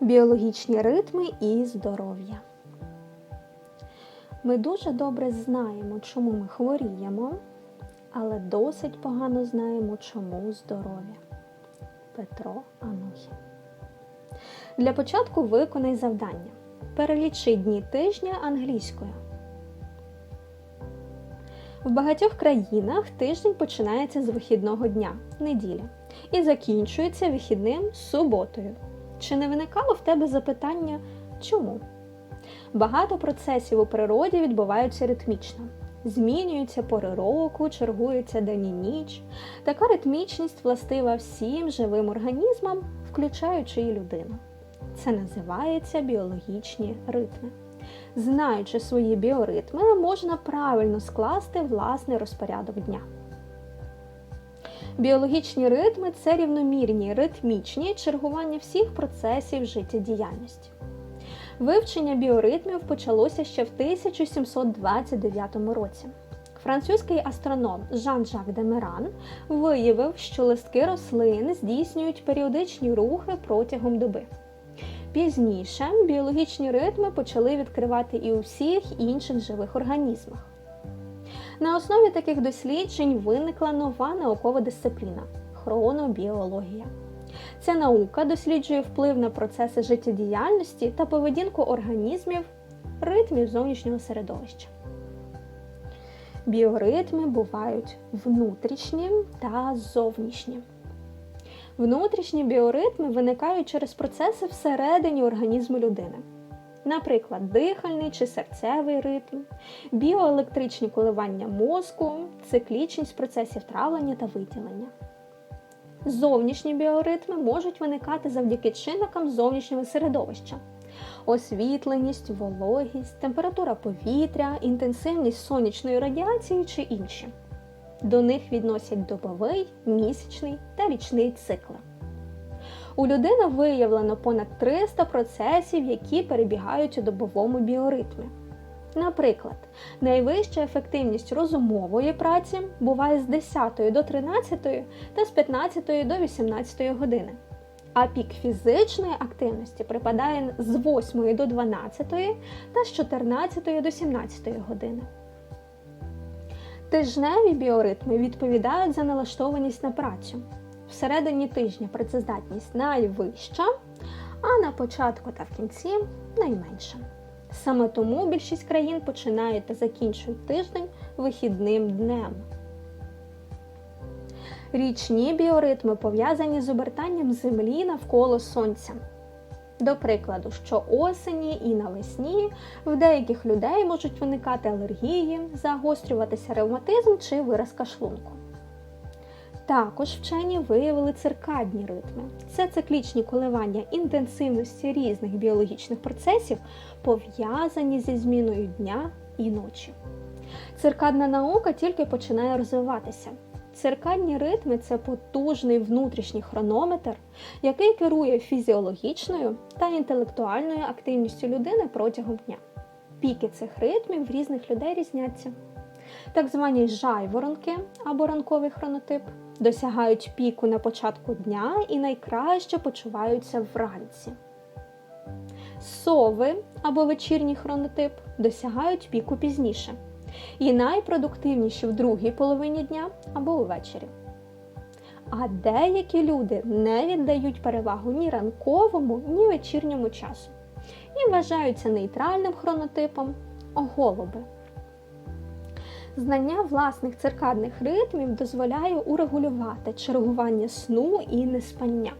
Біологічні ритми і здоров'я. Ми дуже добре знаємо, чому ми хворіємо, але досить погано знаємо, чому здорові. Петро Анохін. Для початку виконай завдання. Перелічи дні тижня англійською. В багатьох країнах тиждень починається з вихідного дня неділя і закінчується вихідним суботою. Чи не виникало в тебе запитання чому? Багато процесів у природі відбуваються ритмічно. Змінюються пори року, чергується день і ніч. Така ритмічність властива всім живим організмам, включаючи і людину. Це називається біологічні ритми. Знаючи свої біоритми, можна правильно скласти власний розпорядок дня. Біологічні ритми це рівномірні, ритмічні чергування всіх процесів життєдіяльності. Вивчення біоритмів почалося ще в 1729 році. Французький астроном Жан-Жак Демеран виявив, що листки рослин здійснюють періодичні рухи протягом доби. Пізніше біологічні ритми почали відкривати і у всіх інших живих організмах. На основі таких досліджень виникла нова наукова дисципліна хронобіологія. Ця наука досліджує вплив на процеси життєдіяльності та поведінку організмів ритмів зовнішнього середовища. Біоритми бувають внутрішні та зовнішні. Внутрішні біоритми виникають через процеси всередині організму людини. Наприклад, дихальний чи серцевий ритм, біоелектричні коливання мозку, циклічність процесів травлення та виділення. Зовнішні біоритми можуть виникати завдяки чинникам зовнішнього середовища. Освітленість, вологість, температура повітря, інтенсивність сонячної радіації чи інші. До них відносять добовий, місячний та річний цикли. У людини виявлено понад 300 процесів, які перебігають у добовому біоритмі. Наприклад, найвища ефективність розумової праці буває з 10 до 13 та з 15 до 18 години, а пік фізичної активності припадає з 8 до 12 та з 14 до 17 години. Тижневі біоритми відповідають за налаштованість на працю. Всередині тижня працездатність найвища, а на початку та в кінці найменша. Саме тому більшість країн починають та закінчують тиждень вихідним днем. Річні біоритми пов'язані з обертанням Землі навколо Сонця. До прикладу, що осені і навесні в деяких людей можуть виникати алергії, загострюватися ревматизм чи виразка шлунку. Також вчені виявили циркадні ритми. Це циклічні коливання інтенсивності різних біологічних процесів, пов'язані зі зміною дня і ночі. Циркадна наука тільки починає розвиватися. Циркадні ритми це потужний внутрішній хронометр, який керує фізіологічною та інтелектуальною активністю людини протягом дня. Піки цих ритмів в різних людей різняться. Так звані жайворонки або ранковий хронотип досягають піку на початку дня і найкраще почуваються вранці. Сови або вечірній хронотип досягають піку пізніше і найпродуктивніші в другій половині дня або увечері. А деякі люди не віддають перевагу ні ранковому, ні вечірньому часу і вважаються нейтральним хронотипом голуби. Знання власних циркадних ритмів дозволяє урегулювати чергування сну і неспання.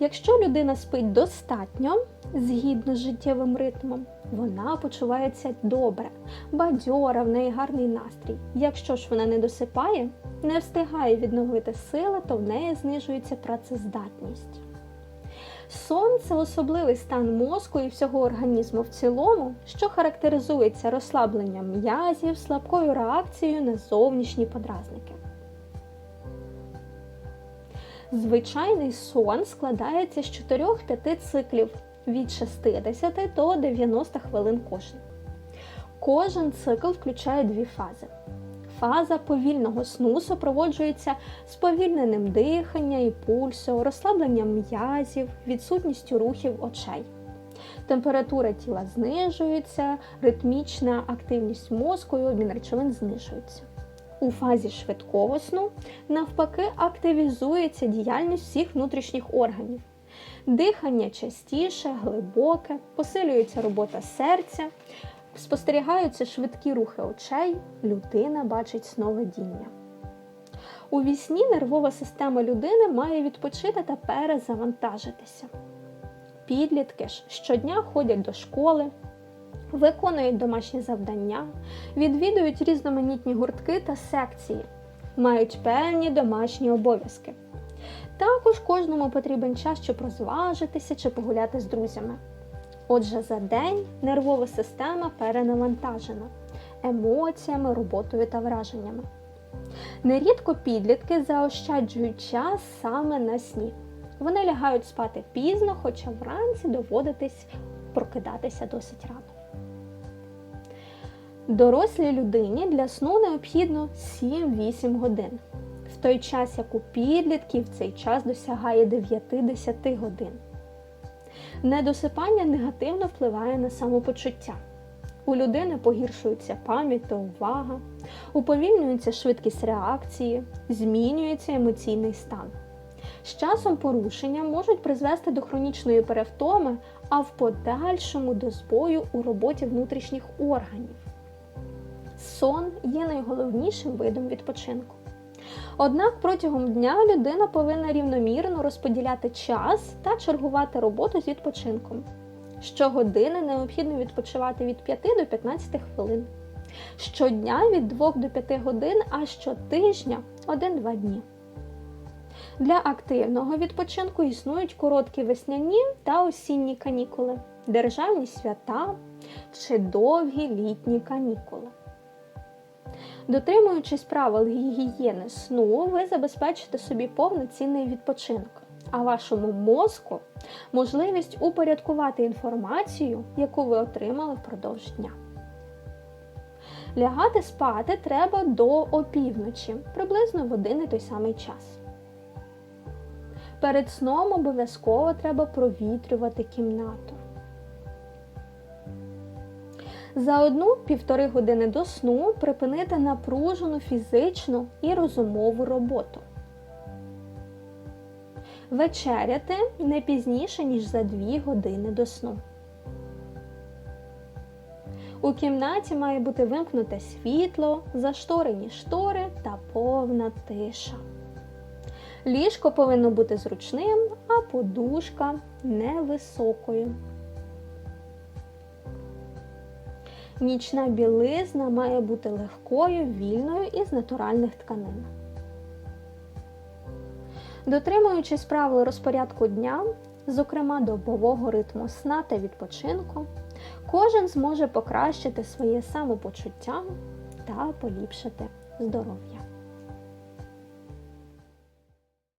Якщо людина спить достатньо згідно з життєвим ритмом, вона почувається добре, бадьора, в неї гарний настрій. Якщо ж вона не досипає, не встигає відновити сили, то в неї знижується працездатність. Сон це особливий стан мозку і всього організму в цілому, що характеризується розслабленням м'язів, слабкою реакцією на зовнішні подразники. Звичайний сон складається з 4-5 циклів від 60 до 90 хвилин кожен. Кожен цикл включає дві фази. Фаза повільного сну супроводжується сповільненим дихання і пульсу, розслабленням м'язів, відсутністю рухів очей. Температура тіла знижується, ритмічна активність мозку і обмін речовин знижується. У фазі швидкого сну, навпаки, активізується діяльність всіх внутрішніх органів. Дихання частіше, глибоке, посилюється робота серця, спостерігаються швидкі рухи очей, людина бачить сновидіння. У вісні нервова система людини має відпочити та перезавантажитися. Підлітки ж щодня ходять до школи, виконують домашні завдання, відвідують різноманітні гуртки та секції, мають певні домашні обов'язки. Також кожному потрібен час, щоб розважитися чи погуляти з друзями. Отже, за день нервова система перенавантажена емоціями, роботою та враженнями. Нерідко підлітки заощаджують час саме на сні. Вони лягають спати пізно, хоча вранці доводитись прокидатися досить рано. Дорослій людині для сну необхідно 7-8 годин, в той час як у підлітків цей час досягає 9-10 годин. Недосипання негативно впливає на самопочуття. У людини погіршується пам'ять та увага, уповільнюється швидкість реакції, змінюється емоційний стан. З часом порушення можуть призвести до хронічної перевтоми, а в подальшому до збою у роботі внутрішніх органів. Сон є найголовнішим видом відпочинку. Однак протягом дня людина повинна рівномірно розподіляти час та чергувати роботу з відпочинком. Щогодини необхідно відпочивати від 5 до 15 хвилин. Щодня від 2 до 5 годин, а щотижня 1-2 дні. Для активного відпочинку існують короткі весняні та осінні канікули, державні свята чи довгі літні канікули. Дотримуючись правил гігієни сну, ви забезпечите собі повноцінний відпочинок, а вашому мозку можливість упорядкувати інформацію, яку ви отримали впродовж дня. Лягати спати треба до опівночі, приблизно в один і той самий час. Перед сном обов'язково треба провітрювати кімнату. За одну-півтори години до сну припинити напружену фізичну і розумову роботу. Вечеряти не пізніше, ніж за 2 години до сну. У кімнаті має бути вимкнуте світло, зашторені штори та повна тиша. Ліжко повинно бути зручним, а подушка невисокою. Нічна білизна має бути легкою, вільною і з натуральних тканин. Дотримуючись правил розпорядку дня, зокрема добового ритму сна та відпочинку, кожен зможе покращити своє самопочуття та поліпшити здоров'я.